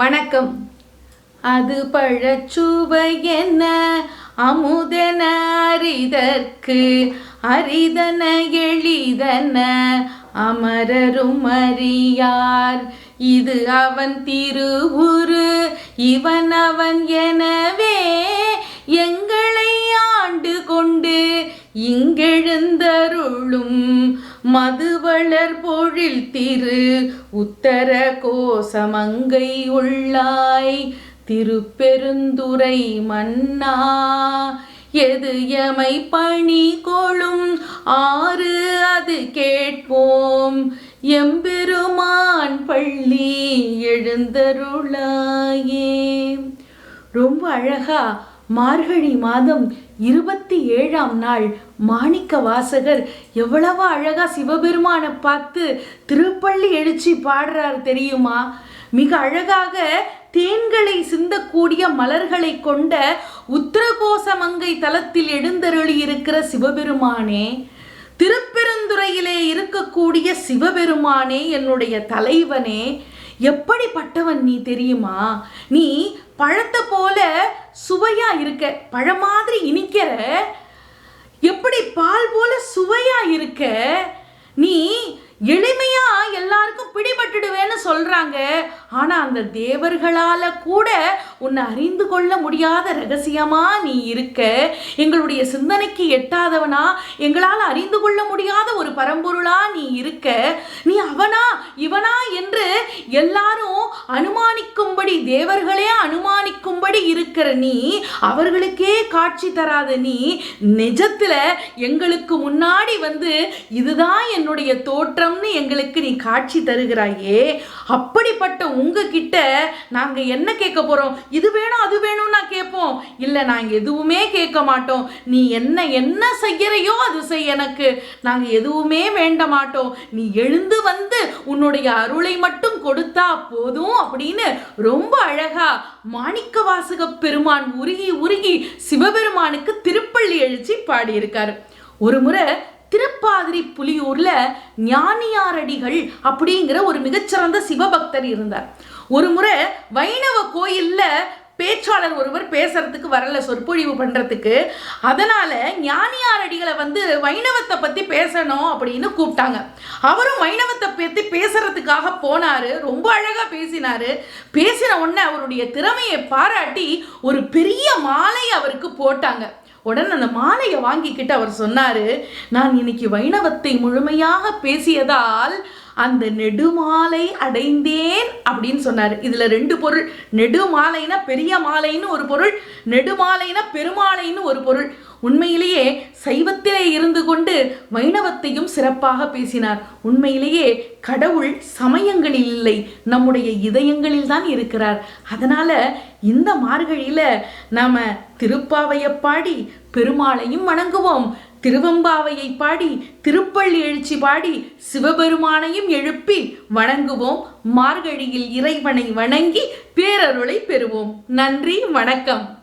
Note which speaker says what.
Speaker 1: வணக்கம். அது பழச்சுவை என்ன அமுதன அரிதற்கு அரிதன எளிதன அமரரும் அறியார். இது அவன் திருவுரு இவன் அவன் எனவே எங்களை ஆண்டு கொண்டு இங்கெழுந்தருளும். மதுவளர் பொழில் திரு உத்தர கோசமங்கை உள்ளாய் திருப்பெருந்துறை மன்னா எது எமை பணி கொளும்? ஆறு அது கேட்போம். எம்பெருமான் பள்ளி எழுந்தருளாயே. ரொம்ப அழகா மார்கழி மாதம் இருபத்தி ஏழாம் நாள் மாணிக்க வாசகர் எவ்வளவு அழகா சிவபெருமானை பார்த்து திருப்பள்ளி எழுச்சி பாடுறார் தெரியுமா? மிக அழகாக தேன்களை சிந்தக்கூடிய மலர்களை கொண்ட உத்தரகோசமங்கை தலத்தில் எழுந்தருளி இருக்கிற சிவபெருமானே திருப்பெருந்துறையிலே இருக்கக்கூடிய சிவபெருமானே என்னுடைய தலைவனே எப்படிப்பட்டவன் நீ தெரியுமா? நீ பழத்தை போல சுவையா இருக்க பழ மாதிரி இனிக்கிற எப்படி பால் போல சுவையா இருக்க நீ எளிமையா சொல்றாங்க. ஆனா அந்த தேவர்களால கூட உன்னை அறிந்து கொள்ள முடியாத ரகசியமா நீ இருக்க. எங்களுடைய சிந்தனைக்கு எட்டாதவனா எங்களால் அறிந்து கொள்ள முடியாத ஒரு பரம்பொருளா நீ இருக்க. நீ அவனா இவனா என்று எல்லாரும் அனுமானிக்கும்படி தேவர்களே அனுமான இருக்கிற நீ அவர்களுக்கே காட்சி தராத நீ நிஜத்தில் எங்களுக்கு முன்னாடி வந்து இதுதான் என்னுடைய தோற்றம்னு எங்களுக்கு நீ காட்சி தருகிறாயே. அப்படிப்பட்ட உங்ககிட்ட நாங்கள் என்ன கேட்க போகிறோம் இது வேணும் அது வேணும் நான் கேட்போம். இல்லை நாங்கள் எதுவுமே கேட்க மாட்டோம். நீ என்ன என்ன செய்கிறையோ அது செய் எனக்கு. நாங்கள் எதுவுமே வேண்ட மாட்டோம். நீ எழுந்து வந்து உன்னுடைய அருளை மட்டும் கொடுத்தா போதும் அப்படின்னு ரொம்ப அழகாக மாணிக்க வாசக பெருமான் உருகி உருகி சிவபெருமானுக்கு திருப்பள்ளி எழுச்சி பாடியிருக்காரு. ஒரு முறை திருப்பாதிரி புலியூர்ல ஞானியாரடிகள் அப்படிங்கிற ஒரு மிகச்சிறந்த சிவபக்தர் இருந்தார். ஒரு முறை வைணவ கோயில்ல பேச்சாளர் ஒருவர் பேசுறதுக்கு வரல சொற்பொழிவு பண்ணுறதுக்கு அதனால ஞானியாரடிகளை வந்து வைணவத்தை பற்றி பேசணும் அப்படின்னு கூப்பிட்டாங்க. அவரும் வைணவத்தை பற்றி பேசுறதுக்காக போனார் ரொம்ப அழகாக பேசினார். பேசின உடனே அவருடைய திறமையை பாராட்டி ஒரு பெரிய மாலை அவருக்கு போட்டாங்க. உடனே அந்த மாலையை வாங்கிக்கிட்டு அவர் சொன்னார் நான் இன்னைக்கு வைணவத்தை முழுமையாக பேசியதால் அந்த நெடுமாலை அடைந்தேன் அப்படின்னு சொன்னார். இதில் ரெண்டு பொருள். நெடுமாலைனா பெரிய மாலைன்னு ஒரு பொருள். நெடுமாலைனா பெருமாளைன்னு ஒரு பொருள். உண்மையிலேயே சைவத்திலே இருந்து கொண்டு வைணவத்தையும் சிறப்பாக பேசினார். உண்மையிலேயே கடவுள் சமயங்களில் இல்லை நம்முடைய இதயங்களில் தான் இருக்கிறார். அதனால இந்த மார்கழியில் நாம் திருப்பாவையை பாடி பெருமாளையும் வணங்குவோம். திருவம்பாவையை பாடி திருப்பள்ளி எழுச்சி பாடி சிவபெருமானையும் எழுப்பி வணங்குவோம். மார்கழியில் இறைவனை வணங்கி பேரருளை பெறுவோம். நன்றி வணக்கம்.